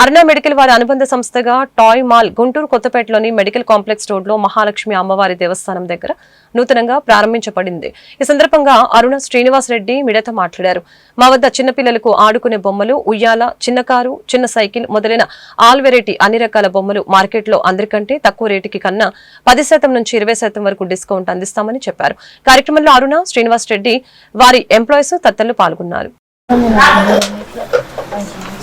అరుణ medical వారి అనుబంధ సంస్థగా టాయ్ మాల్ గుంటూరు కొత్తపేటలోని మెడికల్ కాంప్లెక్స్ రోడ్లో మహాలక్ష్మి అమ్మవారి దేవస్థానం దగ్గర నూతనంగా ప్రారంభించబడింది. ఈ సందర్భంగా అరుణ శ్రీనివాస్ రెడ్డి మిడత మాట్లాడారు. మా వద్ద చిన్నపిల్లలకు ఆడుకునే బొమ్మలు ఉయ్యాల చిన్న కారు చిన్న సైకిల్ మొదలైన ఆల్ వెరైటీ అన్ని రకాల బొమ్మలు మార్కెట్లో అందరికంటే తక్కువ రేటుకి కన్నా పది శాతం నుంచి ఇరవై శాతం వరకు డిస్కౌంట్ అందిస్తామని చెప్పారు. కార్యక్రమంలో అరుణ శ్రీనివాస్ రెడ్డి వారి ఎంప్లాయీస్ తత్తలు పాల్గొన్నారు.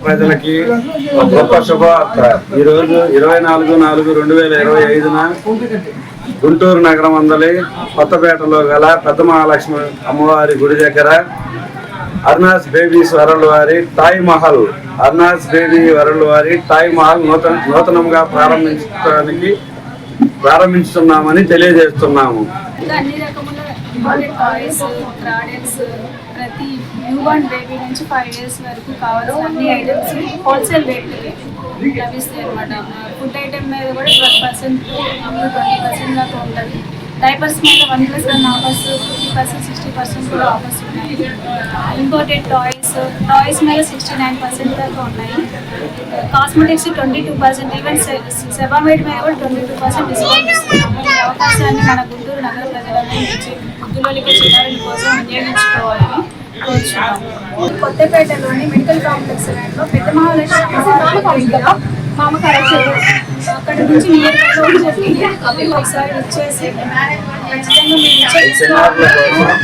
ప్రజలకి గొప్ప శుభవార్త ఈ రోజు ఇరవై నాలుగు నాలుగు రెండు వేల ఇరవై ఐదున గుంటూరు నగరం అందలి కొత్తపేటలో గల పెద్ద మహాలక్ష్మి అమ్మవారి గుడి దగ్గర అర్నాస్ బేబీస్ వరల్డ్ వారి toy Mahal Arna's baby world వారి టాయ్ మహల్ నూతన నూతనంగా ప్రారంభించడానికి ప్రారంభించుతున్నామని తెలియజేస్తున్నాము. అన్ని రకముల ఇంపార్టెంట్ టాయ్స్ క్రాడెల్స్ ప్రతి న్యూ బార్న్ బేబీ నుంచి ఫైవ్ ఇయర్స్ వరకు కావాల్సిన అన్ని ఐటమ్స్ హోల్సేల్ రేట్లకి లభిస్తాయి అనమాట ఫుడ్ ఐటమ్ మీద కూడా ట్వెల్వ్ పర్సెంట్ ట్వంటీ పర్సెంట్ దాకా ఉంటుంది. డైపర్స్ మీద one plus one offers fifty percent sixty percent కూడా ఆఫర్స్ ఉన్నాయి. ఇంపార్టెంట్ టాయ్స్ టాయ్స్ మీద సిక్స్టీ నైన్ పర్సెంట్ దాకా ఉన్నాయి. Cosmetics twenty two percent even Sebamed మీద కూడా ట్వంటీ టూ పర్సెంట్ డిస్కౌంట్ ఇస్తున్నాము ఈ అవకాశాన్ని మన గుంటూరు నగర ప్రజలందరూ గుంటూరులోకి చిన్నారుల కోసం వినియోగించుకోవాలని కొత్తపేటలోని మెడికల్ కాంప్లెక్స్లో పెద్ద మహాలక్ష్మి మామకార అక్కడ నుంచి నియర్ ఒకసారి వచ్చేసి ఖచ్చితంగా మీరు ఇచ్చే చిన్నారుల కోసం